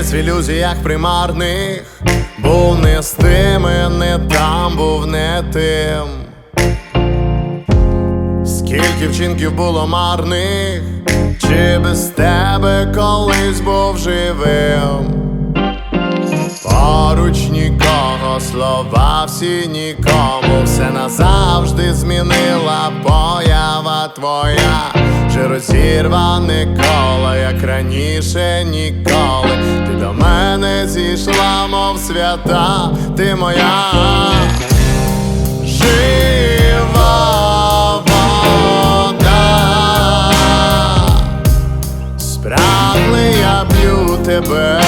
Весь в ілюзіях примарних, був не з тими, не там, був не тим. Скільки вчинків було марних, чи без тебе колись був живим? Поруч нікого, слова всі нікому, все назавжди змінила поява твоя, чи розірване коло, як раніше ніколи. До мене зійшла, мов свята, ти моя жива вода. Я б'ю тебе.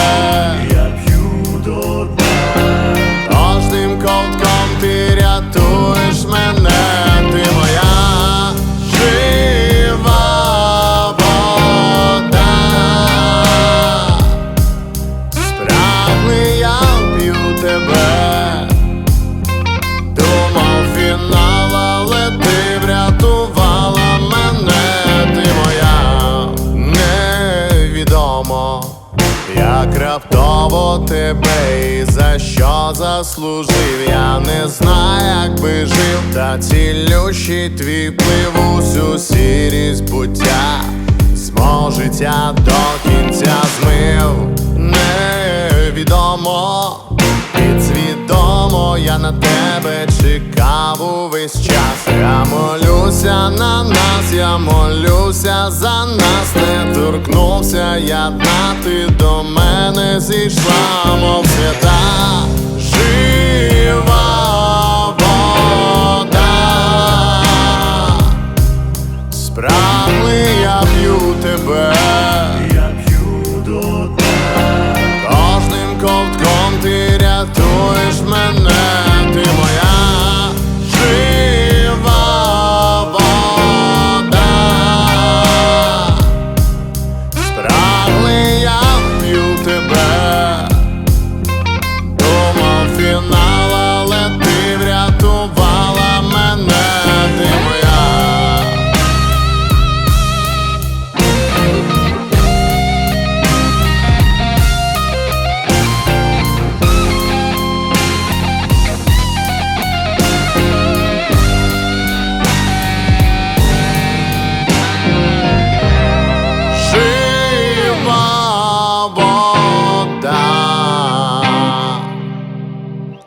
Тебе. Думав фінал, але ти врятувала мене, ти моя невідомо. Як раптово тебе і за що заслужив, я не знаю, як би жив, та цілющий твій вплив усю сірість буття, з життя до кінця змив, невідомо, я на тебе чекав увесь час. Я молюся на нас, я молюся за нас, не торкнувся я дна, ти до мене зійшла, мов свята жива вода. Я б'ю тебе. я п'ю до дна, Кожним ковтком ти рятуєш мене,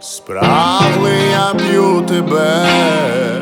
спраглий я б'ю тебе.